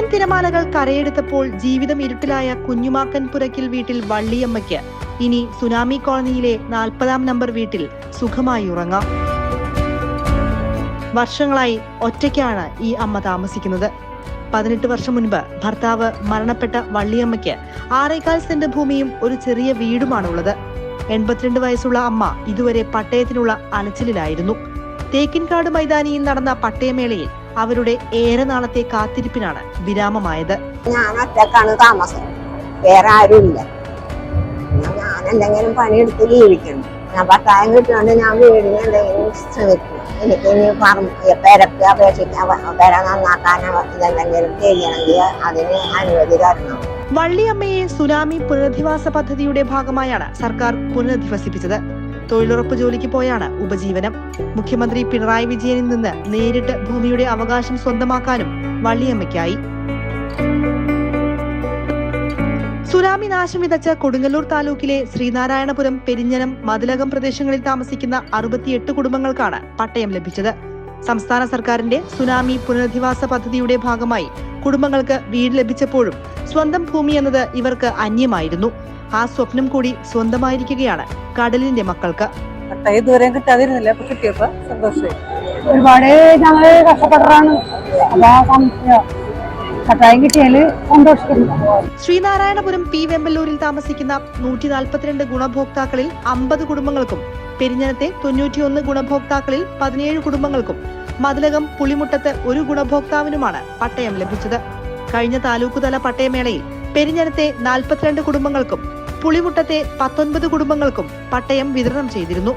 തിരമാലകൾ കരയെടുത്തപ്പോൾ ജീവിതം ഇരുട്ടിലായ കുഞ്ഞുമാക്കൻ പുരക്കിൽ വീട്ടിൽ വള്ളിയമ്മയ്ക്ക്. ഇനി സുനാമി കോളനിയിലെ നാൽപ്പതാം നമ്പർ വീട്ടിൽ സുഖമായി ഉറങ്ങാം. വർഷങ്ങളായി ഒറ്റയ്ക്കാണ് ഈ അമ്മ താമസിക്കുന്നത്. പതിനെട്ട് വർഷം മുൻപ് ഭർത്താവ് മരണപ്പെട്ട വള്ളിയമ്മയ്ക്ക് ആറേകാൽ സെന്റ് ഭൂമിയും ഒരു ചെറിയ വീടുമാണ് ഉള്ളത് എൺപത്തിരണ്ട് വയസ്സുള്ള അമ്മ ഇതുവരെ പട്ടയത്തിനുള്ള അലച്ചിലായിരുന്നു തേക്കിൻകാട് മൈതാനിയിൽ നടന്ന പട്ടയമേളയിൽ അവരുടെ ഏറെ നാളത്തെ കാത്തിരിപ്പിനാണ് വിരാമമായത്. ഞാൻ ഒറ്റക്കാണ് താമസം. വേറെ ആരുമില്ല. ഞാൻ എന്തെങ്കിലും പണിയെടുത്ത് ജീവിക്കണം. ഞാൻ പത്തായം കിട്ടുകൊണ്ട് ഞാൻ വീടിന് എന്തെങ്കിലും ശ്രമിക്കും എനിക്ക് ഇനി പറമ്പ് പെരക്ക് അപേക്ഷിക്കാൻ പെര നന്നാക്കാനോ ഇതെന്തെങ്കിലും ചെയ്യണമെങ്കിൽ അതിന് അനുമതി തരണം. വള്ളിയമ്മയെ സുനാമി പുനരധിവാസ പദ്ധതിയുടെ ഭാഗമായാണ് സർക്കാർ പുനരധിവസിപ്പിച്ചത്. തൊഴിലുറപ്പ് ജോലിക്ക് പോയാണ് ഉപജീവനം. മുഖ്യമന്ത്രി പിണറായി വിജയനിൽ നിന്ന് നേരിട്ട് ഭൂമിയുടെ അവകാശം സ്വന്തമാക്കാനും വള്ളിയമ്മയ്ക്കായി. സുനാമി നാശം വിതച്ച കൊടുങ്ങല്ലൂർ താലൂക്കിലെ ശ്രീനാരായണപുരം പെരിഞ്ഞനം മതിലകം പ്രദേശങ്ങളിൽ താമസിക്കുന്ന അറുപത്തിയെട്ട് കുടുംബങ്ങൾക്കാണ് പട്ടയം ലഭിച്ചത്. സംസ്ഥാന സർക്കാരിന്റെ സുനാമി പുനരധിവാസ പദ്ധതിയുടെ ഭാഗമായി കുടുംബങ്ങൾക്ക് വീട് ലഭിച്ചപ്പോഴും സ്വന്തം ഭൂമി എന്നത് ഇവർക്ക് അന്യമായിരുന്നു. ആ സ്വപ്നം കൂടി സ്വന്തമായിരിക്കുകയാണ് കടലിന്റെ മക്കൾക്ക്. പട്ടയം ഇതുവരെയും കിട്ടാതിരുന്നില്ല അപ്പൊ കിട്ടിയപ്പോ സന്തോഷമായി. ഒരുപാട് കട്ടായം കിട്ടിയാൽ സന്തോഷിക്കുന്നു. ശ്രീനാരായണപുരം പി വെമ്പല്ലൂരിൽ താമസിക്കുന്ന നൂറ്റി നാൽപ്പത്തിരണ്ട് ഗുണഭോക്താക്കളിൽ അമ്പത് കുടുംബങ്ങൾക്കും പെരിഞ്ഞനത്തെ തൊണ്ണൂറ്റിയൊന്ന് ഗുണഭോക്താക്കളിൽ പതിനേഴ് കുടുംബങ്ങൾക്കും മതിലകം പുളിമുട്ടത്ത് ഒരു ഗുണഭോക്താവിനുമാണ് പട്ടയം ലഭിച്ചത്. കഴിഞ്ഞ താലൂക്കുതല പട്ടയമേളയിൽ പെരിഞ്ഞനത്തെ നാൽപ്പത്തിരണ്ട് കുടുംബങ്ങൾക്കും പുളിമുട്ടത്തെ പത്തൊൻപത് കുടുംബങ്ങൾക്കും പട്ടയം വിതരണം ചെയ്തിരുന്നു.